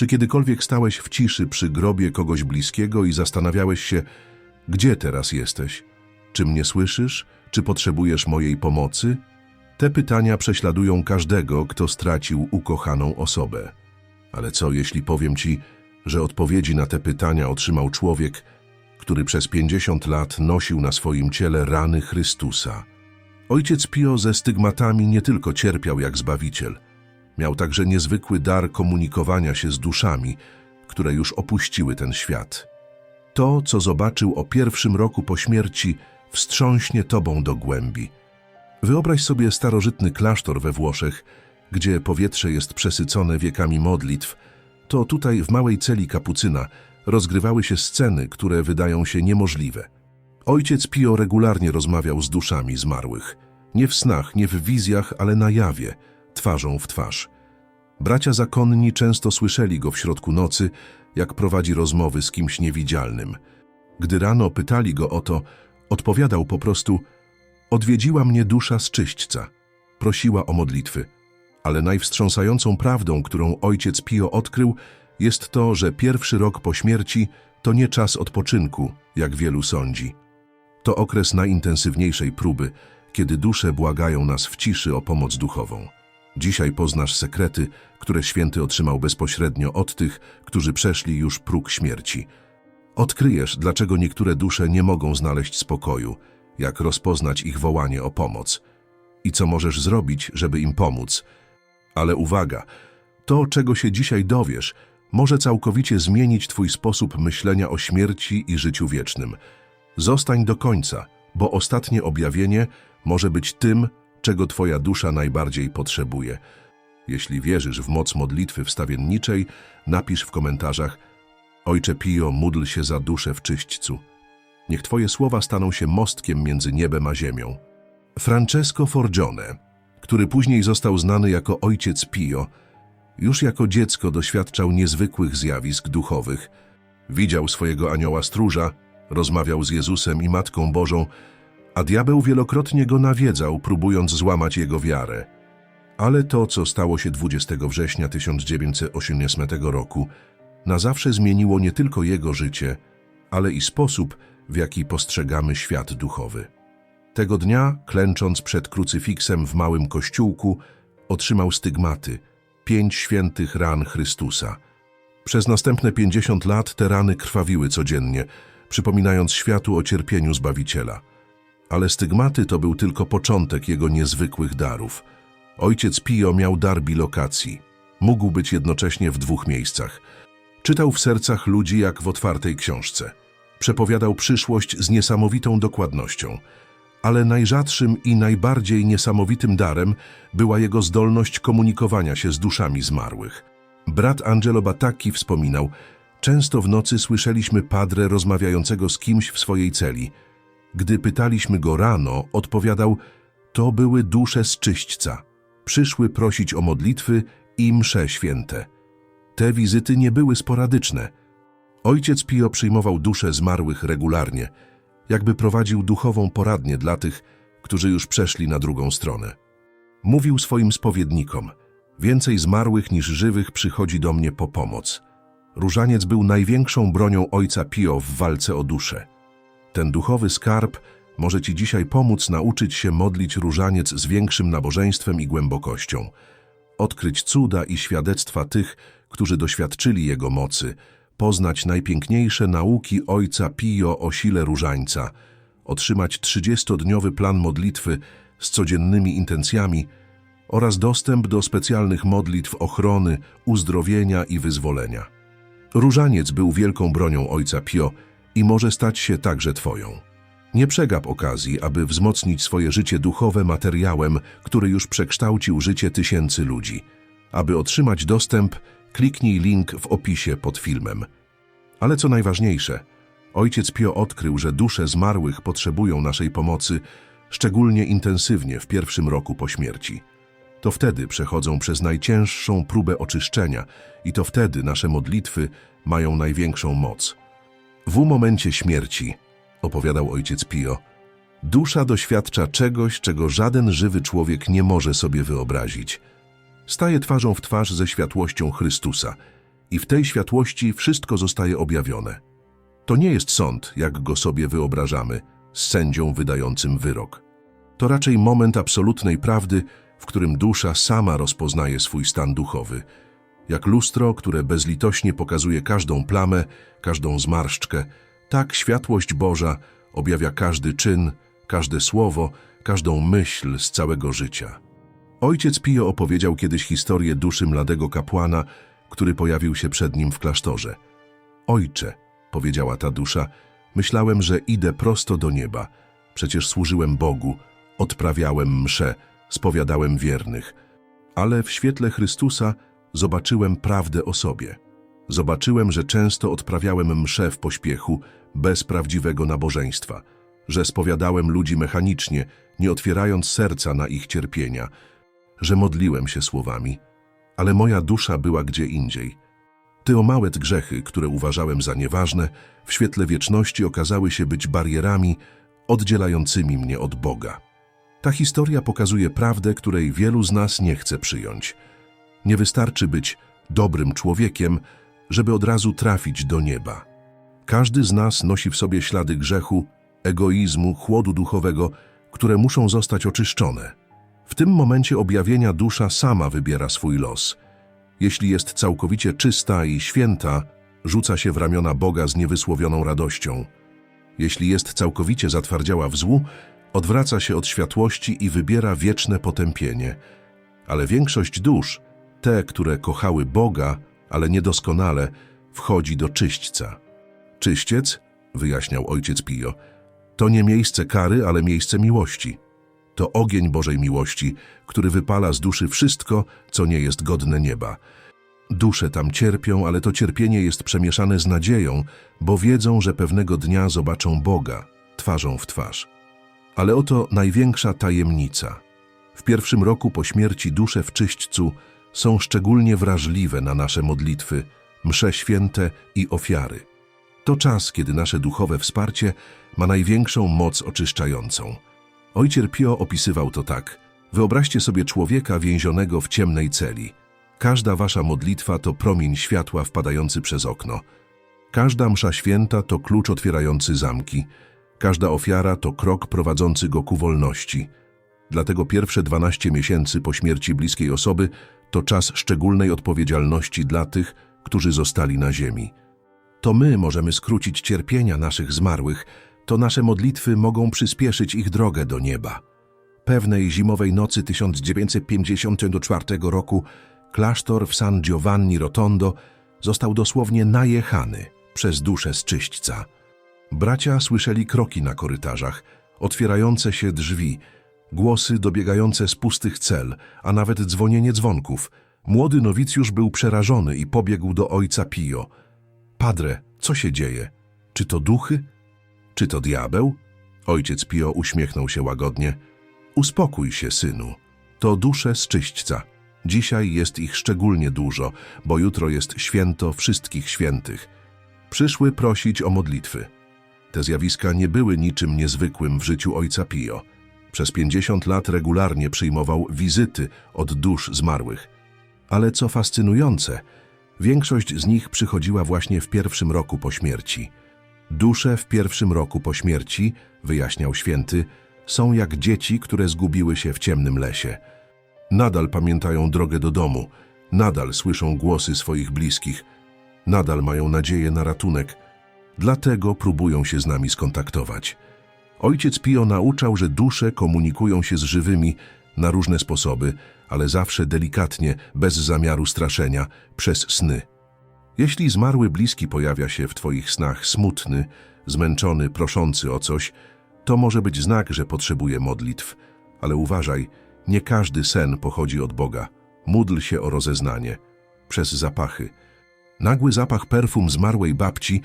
Czy kiedykolwiek stałeś w ciszy przy grobie kogoś bliskiego i zastanawiałeś się, gdzie teraz jesteś? Czy mnie słyszysz? Czy potrzebujesz mojej pomocy? Te pytania prześladują każdego, kto stracił ukochaną osobę. Ale co jeśli powiem ci, że odpowiedzi na te pytania otrzymał człowiek, który przez 50 lat nosił na swoim ciele rany Chrystusa? Ojciec Pio ze stygmatami nie tylko cierpiał jak Zbawiciel, miał także niezwykły dar komunikowania się z duszami, które już opuściły ten świat. To, co zobaczył o pierwszym roku po śmierci, wstrząśnie tobą do głębi. Wyobraź sobie starożytny klasztor we Włoszech, gdzie powietrze jest przesycone wiekami modlitw. To tutaj, w małej celi kapucyna, rozgrywały się sceny, które wydają się niemożliwe. Ojciec Pio regularnie rozmawiał z duszami zmarłych. Nie w snach, nie w wizjach, ale na jawie, twarzą w twarz. Bracia zakonni często słyszeli go w środku nocy, jak prowadzi rozmowy z kimś niewidzialnym. Gdy rano pytali go o to, odpowiadał po prostu Odwiedziła mnie dusza z czyśćca. Prosiła o modlitwy. Ale najwstrząsającą prawdą, którą ojciec Pio odkrył, jest to, że pierwszy rok po śmierci to nie czas odpoczynku, jak wielu sądzi. To okres najintensywniejszej próby, kiedy dusze błagają nas w ciszy o pomoc duchową. Dzisiaj poznasz sekrety, które święty otrzymał bezpośrednio od tych, którzy przeszli już próg śmierci. Odkryjesz, dlaczego niektóre dusze nie mogą znaleźć spokoju, jak rozpoznać ich wołanie o pomoc i co możesz zrobić, żeby im pomóc. Ale uwaga, to, czego się dzisiaj dowiesz, może całkowicie zmienić Twój sposób myślenia o śmierci i życiu wiecznym. Zostań do końca, bo ostatnie objawienie może być tym, czego Twoja dusza najbardziej potrzebuje. Jeśli wierzysz w moc modlitwy wstawienniczej, napisz w komentarzach Ojcze Pio, módl się za duszę w czyśćcu. Niech Twoje słowa staną się mostkiem między niebem a ziemią. Francesco Forgione, który później został znany jako Ojciec Pio, już jako dziecko doświadczał niezwykłych zjawisk duchowych. Widział swojego anioła stróża, rozmawiał z Jezusem i Matką Bożą, a diabeł wielokrotnie go nawiedzał, próbując złamać jego wiarę. Ale to, co stało się 20 września 1918 roku, na zawsze zmieniło nie tylko jego życie, ale i sposób, w jaki postrzegamy świat duchowy. Tego dnia, klęcząc przed krucyfiksem w małym kościółku, otrzymał stygmaty, pięć świętych ran Chrystusa. Przez następne pięćdziesiąt lat te rany krwawiły codziennie, przypominając światu o cierpieniu Zbawiciela. Ale stygmaty to był tylko początek jego niezwykłych darów. Ojciec Pio miał dar bilokacji. Mógł być jednocześnie w dwóch miejscach. Czytał w sercach ludzi jak w otwartej książce. Przepowiadał przyszłość z niesamowitą dokładnością. Ale najrzadszym i najbardziej niesamowitym darem była jego zdolność komunikowania się z duszami zmarłych. Brat Angelo Batacchi wspominał, często w nocy słyszeliśmy padre rozmawiającego z kimś w swojej celi. Gdy pytaliśmy go rano, odpowiadał, to były dusze z czyśćca. Przyszły prosić o modlitwy i msze święte. Te wizyty nie były sporadyczne. Ojciec Pio przyjmował dusze zmarłych regularnie, jakby prowadził duchową poradnię dla tych, którzy już przeszli na drugą stronę. Mówił swoim spowiednikom, więcej zmarłych niż żywych przychodzi do mnie po pomoc. Różaniec był największą bronią ojca Pio w walce o duszę. Ten duchowy skarb może Ci dzisiaj pomóc nauczyć się modlić różaniec z większym nabożeństwem i głębokością, odkryć cuda i świadectwa tych, którzy doświadczyli Jego mocy, poznać najpiękniejsze nauki Ojca Pio o sile różańca, otrzymać 30-dniowy plan modlitwy z codziennymi intencjami oraz dostęp do specjalnych modlitw ochrony, uzdrowienia i wyzwolenia. Różaniec był wielką bronią Ojca Pio i może stać się także Twoją. Nie przegap okazji, aby wzmocnić swoje życie duchowe materiałem, który już przekształcił życie tysięcy ludzi. Aby otrzymać dostęp, kliknij link w opisie pod filmem. Ale co najważniejsze, ojciec Pio odkrył, że dusze zmarłych potrzebują naszej pomocy szczególnie intensywnie w pierwszym roku po śmierci. To wtedy przechodzą przez najcięższą próbę oczyszczenia i to wtedy nasze modlitwy mają największą moc. W momencie śmierci, opowiadał ojciec Pio, dusza doświadcza czegoś, czego żaden żywy człowiek nie może sobie wyobrazić. Staje twarzą w twarz ze światłością Chrystusa i w tej światłości wszystko zostaje objawione. To nie jest sąd, jak go sobie wyobrażamy, z sędzią wydającym wyrok. To raczej moment absolutnej prawdy, w którym dusza sama rozpoznaje swój stan duchowy. Jak lustro, które bezlitośnie pokazuje każdą plamę, każdą zmarszczkę, tak światłość Boża objawia każdy czyn, każde słowo, każdą myśl z całego życia. Ojciec Pio opowiedział kiedyś historię duszy mladego kapłana, który pojawił się przed nim w klasztorze. Ojcze, powiedziała ta dusza, myślałem, że idę prosto do nieba. Przecież służyłem Bogu, odprawiałem msze, spowiadałem wiernych. Ale w świetle Chrystusa zobaczyłem prawdę o sobie. Zobaczyłem, że często odprawiałem msze w pośpiechu, bez prawdziwego nabożeństwa, że spowiadałem ludzi mechanicznie, nie otwierając serca na ich cierpienia, że modliłem się słowami, ale moja dusza była gdzie indziej. Te omałe grzechy, które uważałem za nieważne, w świetle wieczności okazały się być barierami oddzielającymi mnie od Boga. Ta historia pokazuje prawdę, której wielu z nas nie chce przyjąć. Nie wystarczy być dobrym człowiekiem, żeby od razu trafić do nieba. Każdy z nas nosi w sobie ślady grzechu, egoizmu, chłodu duchowego, które muszą zostać oczyszczone. W tym momencie objawienia dusza sama wybiera swój los. Jeśli jest całkowicie czysta i święta, rzuca się w ramiona Boga z niewysłowioną radością. Jeśli jest całkowicie zatwardziała w złu, odwraca się od światłości i wybiera wieczne potępienie. Ale większość dusz, te, które kochały Boga, ale niedoskonale, wchodzi do czyśćca. Czyściec, wyjaśniał ojciec Pio, to nie miejsce kary, ale miejsce miłości. To ogień Bożej miłości, który wypala z duszy wszystko, co nie jest godne nieba. Dusze tam cierpią, ale to cierpienie jest przemieszane z nadzieją, bo wiedzą, że pewnego dnia zobaczą Boga, twarzą w twarz. Ale oto największa tajemnica. W pierwszym roku po śmierci dusze w czyśćcu są szczególnie wrażliwe na nasze modlitwy, msze święte i ofiary. To czas, kiedy nasze duchowe wsparcie ma największą moc oczyszczającą. Ojciec Pio opisywał to tak. Wyobraźcie sobie człowieka więzionego w ciemnej celi. Każda wasza modlitwa to promień światła wpadający przez okno. Każda msza święta to klucz otwierający zamki. Każda ofiara to krok prowadzący go ku wolności. Dlatego pierwsze 12 miesięcy po śmierci bliskiej osoby to czas szczególnej odpowiedzialności dla tych, którzy zostali na ziemi. To my możemy skrócić cierpienia naszych zmarłych, to nasze modlitwy mogą przyspieszyć ich drogę do nieba. Pewnej zimowej nocy 1954 roku klasztor w San Giovanni Rotondo został dosłownie najechany przez duszę z czyśćca. Bracia słyszeli kroki na korytarzach, otwierające się drzwi, głosy dobiegające z pustych cel, a nawet dzwonienie dzwonków. Młody nowicjusz był przerażony i pobiegł do ojca Pio. Padre, co się dzieje? Czy to duchy? Czy to diabeł? Ojciec Pio uśmiechnął się łagodnie. Uspokój się, synu. To dusze z czyśćca. Dzisiaj jest ich szczególnie dużo, bo jutro jest święto wszystkich świętych. Przyszły prosić o modlitwy. Te zjawiska nie były niczym niezwykłym w życiu ojca Pio. Przez 50 lat regularnie przyjmował wizyty od dusz zmarłych. Ale co fascynujące, większość z nich przychodziła właśnie w pierwszym roku po śmierci. Dusze w pierwszym roku po śmierci, wyjaśniał święty, są jak dzieci, które zgubiły się w ciemnym lesie. Nadal pamiętają drogę do domu, nadal słyszą głosy swoich bliskich, nadal mają nadzieję na ratunek, dlatego próbują się z nami skontaktować. Ojciec Pio nauczał, że dusze komunikują się z żywymi na różne sposoby, ale zawsze delikatnie, bez zamiaru straszenia, przez sny. Jeśli zmarły bliski pojawia się w Twoich snach smutny, zmęczony, proszący o coś, to może być znak, że potrzebuje modlitw. Ale uważaj, nie każdy sen pochodzi od Boga. Módl się o rozeznanie. Przez zapachy. Nagły zapach perfum zmarłej babci,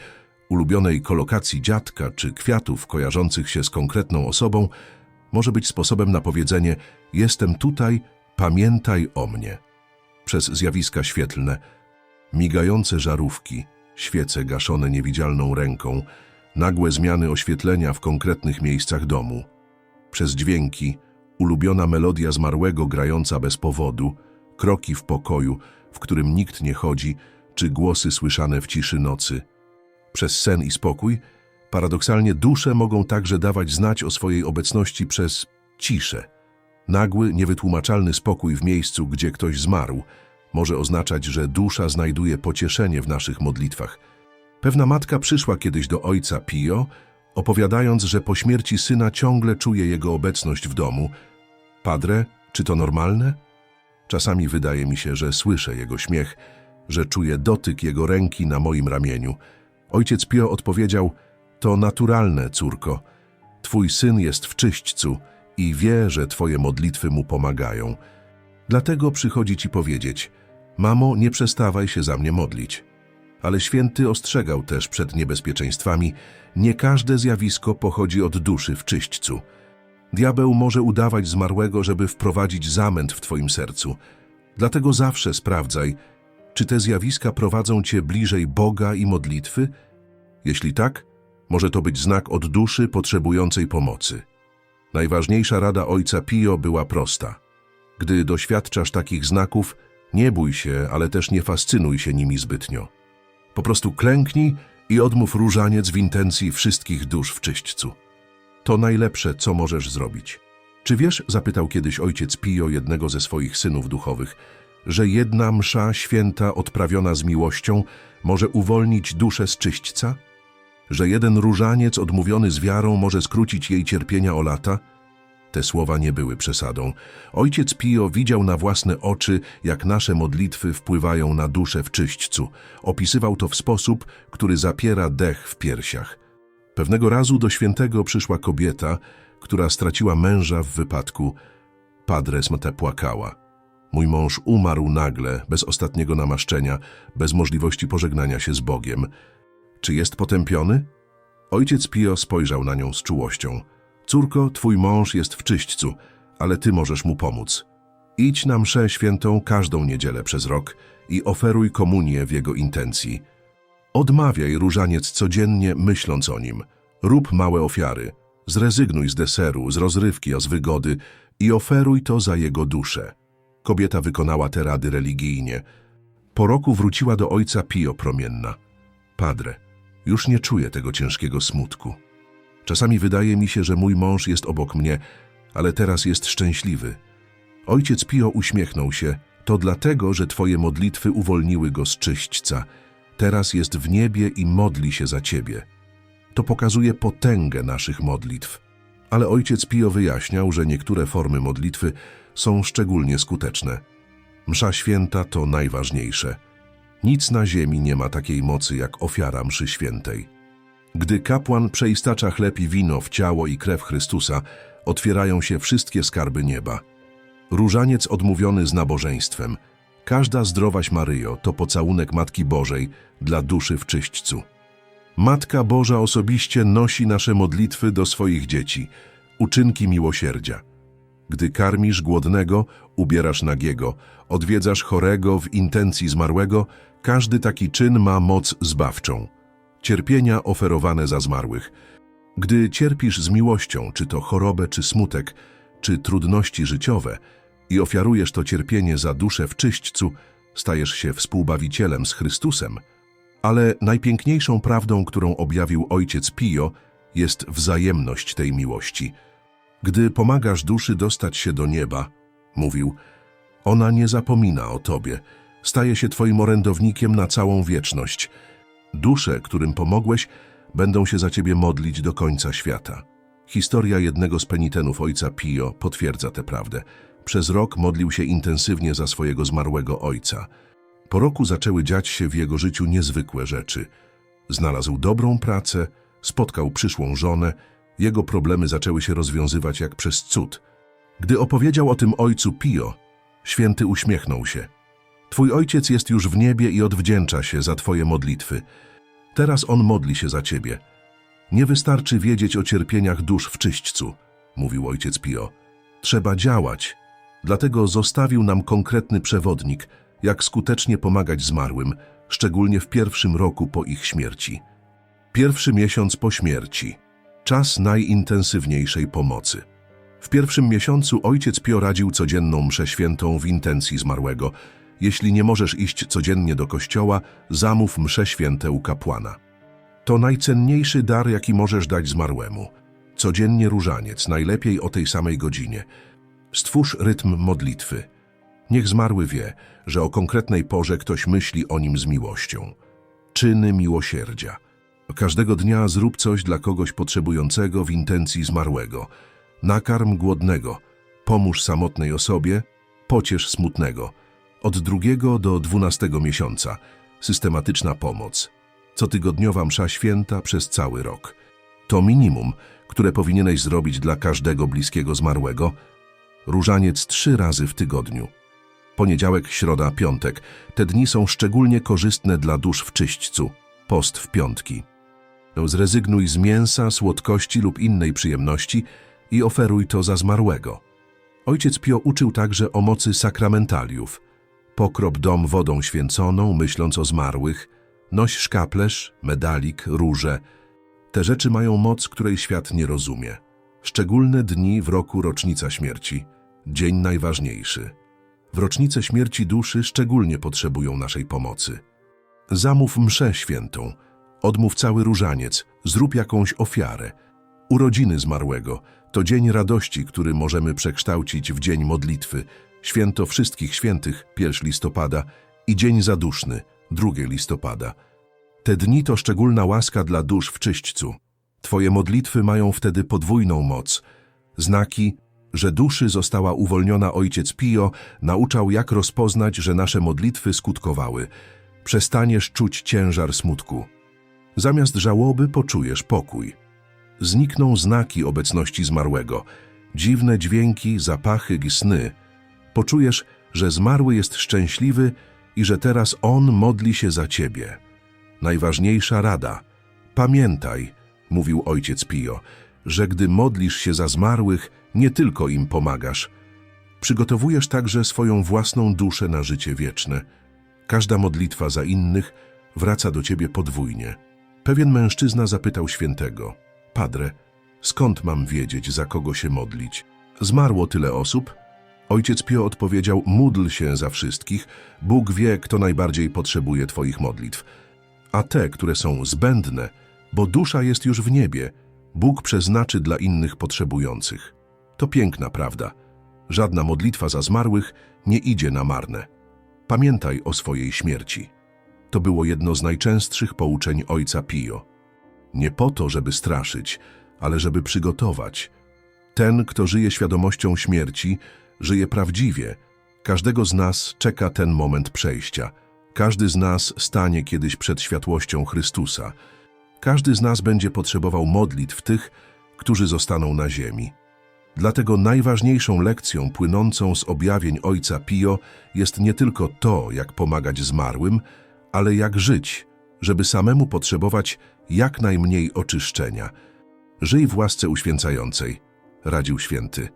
ulubionej kolokacji dziadka czy kwiatów kojarzących się z konkretną osobą może być sposobem na powiedzenie jestem tutaj, pamiętaj o mnie. Przez zjawiska świetlne, migające żarówki, świece gaszone niewidzialną ręką, nagłe zmiany oświetlenia w konkretnych miejscach domu. Przez dźwięki, ulubiona melodia zmarłego grająca bez powodu, kroki w pokoju, w którym nikt nie chodzi, czy głosy słyszane w ciszy nocy. Przez sen i spokój, paradoksalnie dusze mogą także dawać znać o swojej obecności przez ciszę. Nagły, niewytłumaczalny spokój w miejscu, gdzie ktoś zmarł, może oznaczać, że dusza znajduje pocieszenie w naszych modlitwach. Pewna matka przyszła kiedyś do ojca Pio, opowiadając, że po śmierci syna ciągle czuje jego obecność w domu. Padre, czy to normalne? Czasami wydaje mi się, że słyszę jego śmiech, że czuję dotyk jego ręki na moim ramieniu. Ojciec Pio odpowiedział, to naturalne, córko. Twój syn jest w czyśćcu i wie, że twoje modlitwy mu pomagają. Dlatego przychodzi ci powiedzieć, mamo, nie przestawaj się za mnie modlić. Ale święty ostrzegał też przed niebezpieczeństwami, nie każde zjawisko pochodzi od duszy w czyśćcu. Diabeł może udawać zmarłego, żeby wprowadzić zamęt w twoim sercu. Dlatego zawsze sprawdzaj, czy te zjawiska prowadzą cię bliżej Boga i modlitwy? Jeśli tak, może to być znak od duszy potrzebującej pomocy. Najważniejsza rada ojca Pio była prosta. Gdy doświadczasz takich znaków, nie bój się, ale też nie fascynuj się nimi zbytnio. Po prostu klęknij i odmów różaniec w intencji wszystkich dusz w czyśćcu. To najlepsze, co możesz zrobić. Czy wiesz, zapytał kiedyś ojciec Pio jednego ze swoich synów duchowych, że jedna msza święta odprawiona z miłością może uwolnić duszę z czyśćca? Że jeden różaniec odmówiony z wiarą może skrócić jej cierpienia o lata? Te słowa nie były przesadą. Ojciec Pio widział na własne oczy, jak nasze modlitwy wpływają na duszę w czyśćcu. Opisywał to w sposób, który zapiera dech w piersiach. Pewnego razu do świętego przyszła kobieta, która straciła męża w wypadku. Padre Smete płakała. Mój mąż umarł nagle, bez ostatniego namaszczenia, bez możliwości pożegnania się z Bogiem. Czy jest potępiony? Ojciec Pio spojrzał na nią z czułością. Córko, twój mąż jest w czyśćcu, ale ty możesz mu pomóc. Idź na mszę świętą każdą niedzielę przez rok i oferuj komunię w jego intencji. Odmawiaj różaniec codziennie, myśląc o nim. Rób małe ofiary. Zrezygnuj z deseru, z rozrywki, a z wygody i oferuj to za jego duszę. Kobieta wykonała te rady religijnie. Po roku wróciła do ojca Pio promienna. Padre, już nie czuję tego ciężkiego smutku. Czasami wydaje mi się, że mój mąż jest obok mnie, ale teraz jest szczęśliwy. Ojciec Pio uśmiechnął się. To dlatego, że twoje modlitwy uwolniły go z czyśćca. Teraz jest w niebie i modli się za ciebie. To pokazuje potęgę naszych modlitw. Ale ojciec Pio wyjaśniał, że niektóre formy modlitwy są szczególnie skuteczne. Msza święta to najważniejsze. Nic na ziemi nie ma takiej mocy jak ofiara mszy świętej. Gdy kapłan przeistacza chleb i wino w ciało i krew Chrystusa, otwierają się wszystkie skarby nieba. Różaniec odmówiony z nabożeństwem. Każda zdrowaś Maryjo to pocałunek Matki Bożej dla duszy w czyśćcu. Matka Boża osobiście nosi nasze modlitwy do swoich dzieci, uczynki miłosierdzia. Gdy karmisz głodnego, ubierasz nagiego, odwiedzasz chorego w intencji zmarłego, każdy taki czyn ma moc zbawczą. Cierpienia oferowane za zmarłych. Gdy cierpisz z miłością, czy to chorobę, czy smutek, czy trudności życiowe i ofiarujesz to cierpienie za duszę w czyśćcu, stajesz się współbawicielem z Chrystusem. Ale najpiękniejszą prawdą, którą objawił ojciec Pio, jest wzajemność tej miłości. Gdy pomagasz duszy dostać się do nieba, mówił, ona nie zapomina o tobie, staje się twoim orędownikiem na całą wieczność. Dusze, którym pomogłeś, będą się za ciebie modlić do końca świata. Historia jednego z penitenów ojca Pio potwierdza tę prawdę. Przez rok modlił się intensywnie za swojego zmarłego ojca. Po roku zaczęły dziać się w jego życiu niezwykłe rzeczy. Znalazł dobrą pracę, spotkał przyszłą żonę, jego problemy zaczęły się rozwiązywać jak przez cud. Gdy opowiedział o tym ojcu Pio, święty uśmiechnął się. Twój ojciec jest już w niebie i odwdzięcza się za twoje modlitwy. Teraz on modli się za ciebie. Nie wystarczy wiedzieć o cierpieniach dusz w czyśćcu, mówił ojciec Pio. Trzeba działać. Dlatego zostawił nam konkretny przewodnik, jak skutecznie pomagać zmarłym, szczególnie w pierwszym roku po ich śmierci. Pierwszy miesiąc po śmierci. Czas najintensywniejszej pomocy. W pierwszym miesiącu ojciec Pio radził codzienną mszę świętą w intencji zmarłego. Jeśli nie możesz iść codziennie do kościoła, zamów msze święte u kapłana. To najcenniejszy dar, jaki możesz dać zmarłemu. Codziennie różaniec, najlepiej o tej samej godzinie. Stwórz rytm modlitwy. Niech zmarły wie, że o konkretnej porze ktoś myśli o nim z miłością. Czyny miłosierdzia. Każdego dnia zrób coś dla kogoś potrzebującego w intencji zmarłego. Nakarm głodnego, pomóż samotnej osobie, pociesz smutnego. Od drugiego do dwunastego miesiąca. Systematyczna pomoc. Cotygodniowa msza święta przez cały rok. To minimum, które powinieneś zrobić dla każdego bliskiego zmarłego. Różaniec trzy razy w tygodniu. Poniedziałek, środa, piątek. Te dni są szczególnie korzystne dla dusz w czyśćcu. Post w piątki. Zrezygnuj z mięsa, słodkości lub innej przyjemności i oferuj to za zmarłego. Ojciec Pio uczył także o mocy sakramentaliów. Pokrop dom wodą święconą, myśląc o zmarłych. Noś szkaplerz, medalik, róże. Te rzeczy mają moc, której świat nie rozumie. Szczególne dni w roku rocznica śmierci. Dzień najważniejszy. W rocznicę śmierci duszy szczególnie potrzebują naszej pomocy. Zamów mszę świętą. Odmów cały różaniec. Zrób jakąś ofiarę. Urodziny zmarłego to dzień radości, który możemy przekształcić w dzień modlitwy. Święto Wszystkich Świętych, 1 listopada i Dzień Zaduszny, 2 listopada. Te dni to szczególna łaska dla dusz w czyśćcu. Twoje modlitwy mają wtedy podwójną moc. Znaki, że duszy została uwolniona Ojciec Pio, nauczał jak rozpoznać, że nasze modlitwy skutkowały. Przestaniesz czuć ciężar smutku. Zamiast żałoby poczujesz pokój. Znikną znaki obecności zmarłego, dziwne dźwięki, zapachy i sny. Poczujesz, że zmarły jest szczęśliwy i że teraz on modli się za ciebie. Najważniejsza rada. Pamiętaj, mówił ojciec Pio, że gdy modlisz się za zmarłych, nie tylko im pomagasz. Przygotowujesz także swoją własną duszę na życie wieczne. Każda modlitwa za innych wraca do ciebie podwójnie. Pewien mężczyzna zapytał świętego: Padre, skąd mam wiedzieć, za kogo się modlić? Zmarło tyle osób? Ojciec Pio odpowiedział: Módl się za wszystkich. Bóg wie, kto najbardziej potrzebuje Twoich modlitw. A te, które są zbędne, bo dusza jest już w niebie, Bóg przeznaczy dla innych potrzebujących. To piękna prawda. Żadna modlitwa za zmarłych nie idzie na marne. Pamiętaj o swojej śmierci. To było jedno z najczęstszych pouczeń ojca Pio. Nie po to, żeby straszyć, ale żeby przygotować. Ten, kto żyje świadomością śmierci, żyje prawdziwie. Każdego z nas czeka ten moment przejścia. Każdy z nas stanie kiedyś przed światłością Chrystusa. Każdy z nas będzie potrzebował modlitw tych, którzy zostaną na ziemi. Dlatego najważniejszą lekcją płynącą z objawień Ojca Pio jest nie tylko to, jak pomagać zmarłym, ale jak żyć, żeby samemu potrzebować jak najmniej oczyszczenia. Żyj w łasce uświęcającej, radził święty.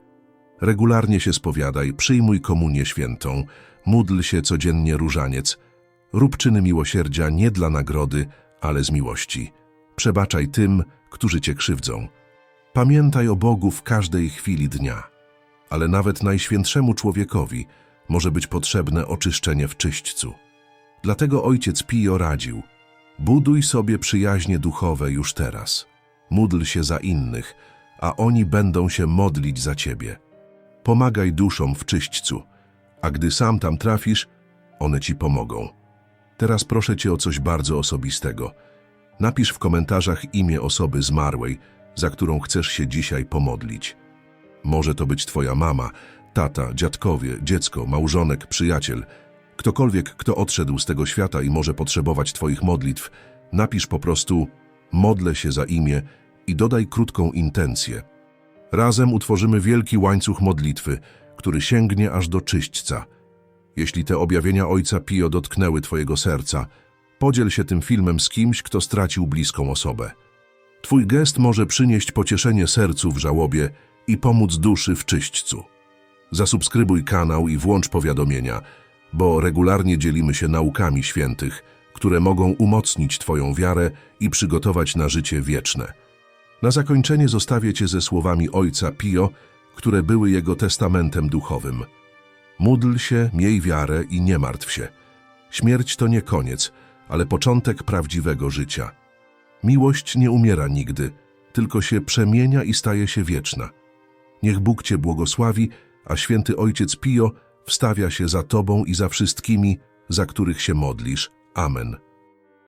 Regularnie się spowiadaj, przyjmuj komunię świętą, módl się codziennie różaniec, rób czyny miłosierdzia nie dla nagrody, ale z miłości. Przebaczaj tym, którzy cię krzywdzą. Pamiętaj o Bogu w każdej chwili dnia. Ale nawet najświętszemu człowiekowi może być potrzebne oczyszczenie w czyśćcu. Dlatego ojciec Pio radził: buduj sobie przyjaźnie duchowe już teraz. Módl się za innych, a oni będą się modlić za ciebie. Pomagaj duszom w czyśćcu, a gdy sam tam trafisz, one ci pomogą. Teraz proszę cię o coś bardzo osobistego. Napisz w komentarzach imię osoby zmarłej, za którą chcesz się dzisiaj pomodlić. Może to być twoja mama, tata, dziadkowie, dziecko, małżonek, przyjaciel. Ktokolwiek, kto odszedł z tego świata i może potrzebować twoich modlitw, napisz po prostu modlę się za imię i dodaj krótką intencję. Razem utworzymy wielki łańcuch modlitwy, który sięgnie aż do czyśćca. Jeśli te objawienia Ojca Pio dotknęły twojego serca, podziel się tym filmem z kimś, kto stracił bliską osobę. Twój gest może przynieść pocieszenie sercu w żałobie i pomóc duszy w czyśćcu. Zasubskrybuj kanał i włącz powiadomienia, bo regularnie dzielimy się naukami świętych, które mogą umocnić Twoją wiarę i przygotować na życie wieczne. Na zakończenie zostawię Cię ze słowami Ojca Pio, które były jego testamentem duchowym. Módl się, miej wiarę i nie martw się. Śmierć to nie koniec, ale początek prawdziwego życia. Miłość nie umiera nigdy, tylko się przemienia i staje się wieczna. Niech Bóg Cię błogosławi, a święty Ojciec Pio wstawia się za Tobą i za wszystkimi, za których się modlisz. Amen.